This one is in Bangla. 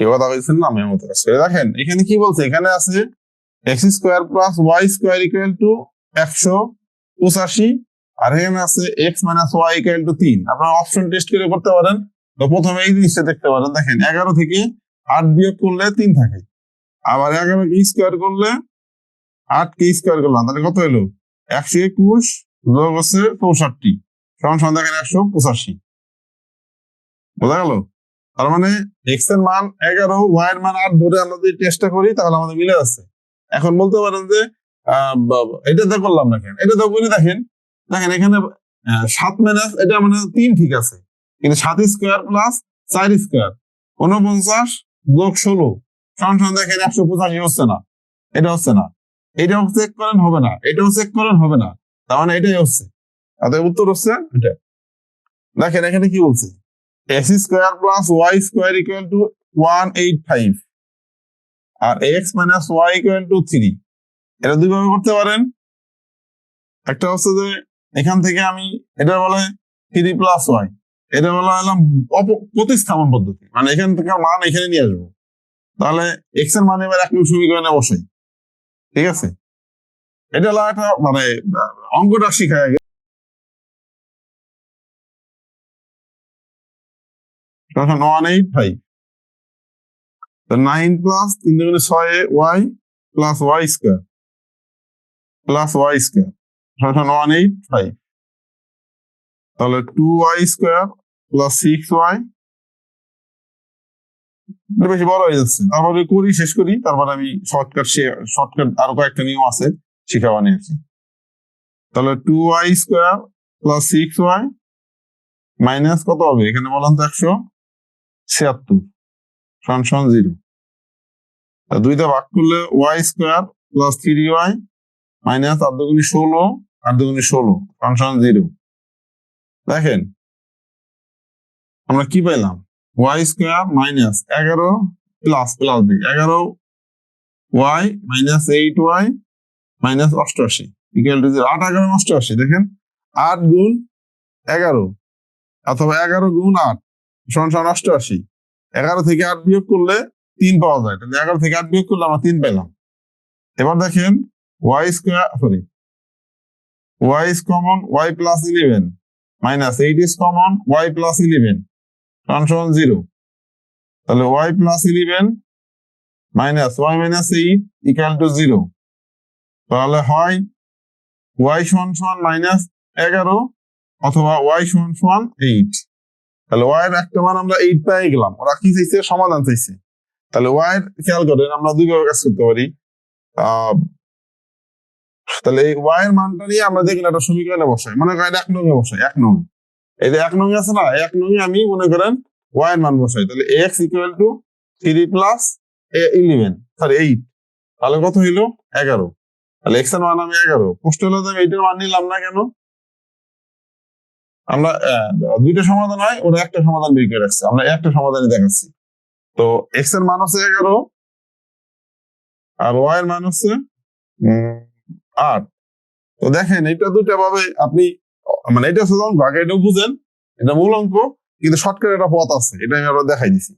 কেউ কথা না আমি মতো কাজ দেখেন, এখানে কি বলছে? এখানে আছে X square plus Y square equal to একশো পঁচাশি, আর এখানে আছে X minus Y equal to তিন। আপনারা অপশন টেস্ট করে করতে পারেন। তো প্রথমে এই জিনিসটা দেখতে পারেন। দেখেন, এগারো থেকে আট বিয়োগ করলে তিন থাকে। আবার এগারো কে স্কোয়ার করলে আট কে স্কোয়ার করলাম, তাহলে কত হলো? একশো একুশ যোগ হচ্ছে চৌষট্টি। সমান সমান দেখেন একশো পঁচাশি। বোঝা গেল? তার মানে এক্সের মান এগারো ওয়াই এর মান আট ধরে আমরা যদি চেষ্টা করি তাহলে আমাদের মিলে যাচ্ছে। এখন বলতে পারেন যে আহ, বা- বা- এটা তো করলাম না কেন? এটা বলি দেখেন। দেখেন এখানে সাত মাইনাস এটা মানে তিন ঠিক আছে। কিন্তু সাত স্কোয়ার প্লাস চার স্কোয়ার উনপঞ্চাশ যোগ ষোলো। সমান সমান দেখেন একশো পঁচাশি হচ্ছে না। এটা হচ্ছে না। এটাও চেক করেন হবে না। এটাও চেক করেন হবে না। তার মানে এটাই হচ্ছে। তাদের উত্তর হচ্ছে এটা। দেখেন এখানে কি বলছে? X square plus Y square equal to one eight five R X minus Y equal to three এটা দুইভাবে করতে পারেন। একটা হচ্ছে যে এখান থেকে আমি, এটা বলে থ্রি প্লাস ওয়াই এটা বলা হলাম প্রতিস্থাপন পদ্ধতি। মানে এখান থেকে মান এখানে নিয়ে আসব। তাহলে এক্সের মান এবার এক সমীকরণে বসাই ঠিক আছে? এটা হলো একটা মানে অঙ্কটা শিখায়। আগে one eight five nine plus তিন দুগুণে ছয় Y plus Y square plus Y square সমান ওয়ান এইট ফাইভ তাহলে two Y square plus six Y বেশি বড় হয়ে যাচ্ছে। তারপরে করি, শেষ করি তারপরে আমি শর্টকাট শর্টকাট আরও কয়েকটা নিয়ম আছে শিখা বানিয়েছি তাহলে two Y square plus six Y minus কত হবে? এখানে বললাম তো একশো। ছিয়াত্তর, সমান সমান জিরো। দুইটা ভাগ করলে Y square plus three Y minus আট দুগুনি ষোলো, আট দুগুনি ষোলো, সমান সমান জিরো। দেখেন, আমরা কি পেলাম ওয়াই স্কোয়ার মাইনাস এগারো প্লাস প্লাস দিই, এগারো Y minus eight Y minus অষ্টআশি ইকুয়াল টু জিরো আট এগারো অষ্টআশি, দেখেন, আট গুণ এগারো, অথবা এগারো গুণ আট, সমান সমান অষ্টআশি। এগারো থেকে আট বিয়োগ করলে তিন পাওয়া যায়। তাহলে এগারো থেকে আট বিয়োগ করলে আমরা তিন পেলাম। এবার দেখেন Y square sorry Y is common Y plus eleven minus eight is common Y plus eleven সমান জিরো তাহলে Y plus eleven minus Y minus eight equal to zero তাহলে হয় ওয়াই সমান সমান মাইনাস এগারো অথবা ওয়াই সমান সমান এইট তাহলে ওয়াই এর একটা মান আমরা এইট পেয়ে গেলাম। ওরা কি চাইছে? সমাধান চাইছে। তাহলে ওয়াই এর খেয়াল করেন, আমরা দুইভাবে কাজ করতে পারি। তাহলে এই ওয়াই এর মানটা নিয়ে আমরা দেখি একটা সমীকরণে বসাই। মনে করেন এক নঙে বসাই, এক নং। এই যে এক নঙে আছে না, এক নঙে আমি মনে করেন ওয়াই এর মান বসাই। তাহলে X equal to three plus eleven sorry eight তাহলে কত হইল? এগারো। তাহলে এক্সের মান আমি এগারো। প্রশ্ন হলো আমি এইটার মান নিলাম না কেন? আমরা দুইটা সমাধান হয়, ওরা একটা সমাধান বের করে রাখছে। আমরা একটা সমাধানই দেখাচ্ছি। তো এক্সের মান হচ্ছে এগারো, আর ওয়াই এর মান হচ্ছে আট। তো দেখেন, এটা দুইটা ভাবে আপনি মানে এটা হচ্ছে যখন ভাগ, এটা বুঝেন, এটা মূল অঙ্ক, কিন্তু শর্টকাট একটা পথ আছে এটা আমি আবার দেখাই দিছি।